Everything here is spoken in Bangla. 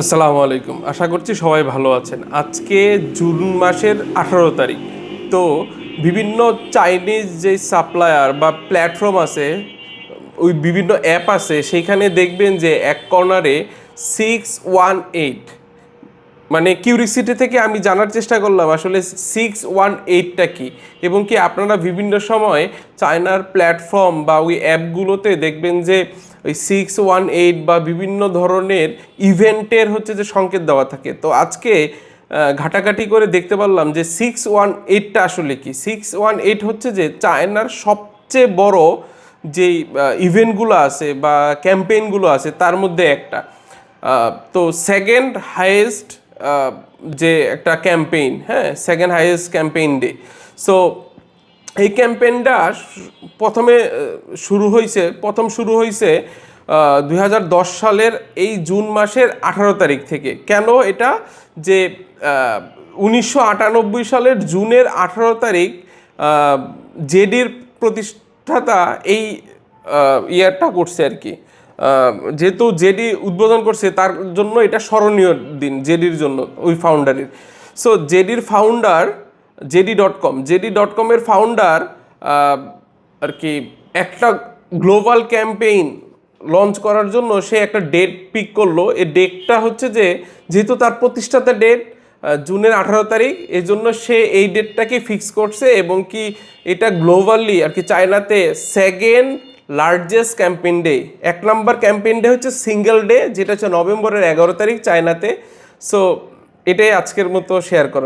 আসসালামু আলাইকুম। আশা করছি সবাই ভালো আছেন। আজকে জুন মাসের আঠারো তারিখ। তো বিভিন্ন চাইনিজ যে সাপ্লায়ার বা প্ল্যাটফর্ম আছে, ওই বিভিন্ন অ্যাপ আছে, সেইখানে দেখবেন যে এক কর্নারে সিক্স ওয়ান এইট মানে কিউরিসিটি থেকে আমি জানার চেষ্টা করলাম, আসলে সিক্স ওয়ান এইটটা কী? এবং কি আপনারা বিভিন্ন সময় চায়নার প্ল্যাটফর্ম বা ওই অ্যাপগুলোতে দেখবেন যে ওই সিক্স ওয়ান এইট বা বিভিন্ন ধরনের ইভেন্টের হচ্ছে যে সংকেত দেওয়া থাকে। তো আজকে ঘাটাঘাটি করে দেখতে পারলাম যে সিক্স ওয়ান এইটটা আসলে কি? সিক্স ওয়ান এইট হচ্ছে যে চায়নার সবচেয়ে বড় যেই ইভেন্টগুলো আছে বা ক্যাম্পেইনগুলো আছে, তার মধ্যে একটা। তো সেকেন্ড হাইয়েস্ট যে একটা ক্যাম্পেইন হ্যাঁ second highest campaign day so এই ক্যাম্পেইনটা প্রথমে শুরু হয়েছে প্রথম শুরু হয়েছে দু হাজার দশ সালের এই জুন মাসের আঠারো তারিখ থেকে। কেন এটা? যে উনিশশো আটানব্বই সালের জুনের আঠারো তারিখ জেডির প্রতিষ্ঠাতা এই ইয়ারটা করছে আর কি। যেহেতু জেডি উদ্বোধন করছে, তার জন্য এটা স্মরণীয় দিন, জেডির জন্য, ওই ফাউন্ডারের so জেডির founder JD dot com JD dot কমের ফাউন্ডার আর কি, একটা গ্লোবাল ক্যাম্পেইন লঞ্চ করার জন্য সে একটা ডেট পিক করল। এই ডেটটা হচ্ছে যে, যেহেতু তার প্রতিষ্ঠাতা ডেট জুনের আঠারো তারিখ এই জন্য সে এই ডেটটাকে ফিক্স করছে এবং কি, এটা গ্লোবালি আর কি, চায়নাতে সেকেন্ড লার্জেস্ট ক্যাম্পেইন ডে এক নম্বর ক্যাম্পেইন ডে হচ্ছে সিঙ্গেল ডে যেটা হচ্ছে নভেম্বরের এগারো তারিখ চায়নাতে। সো এটাই আজকের মতো শেয়ার করার।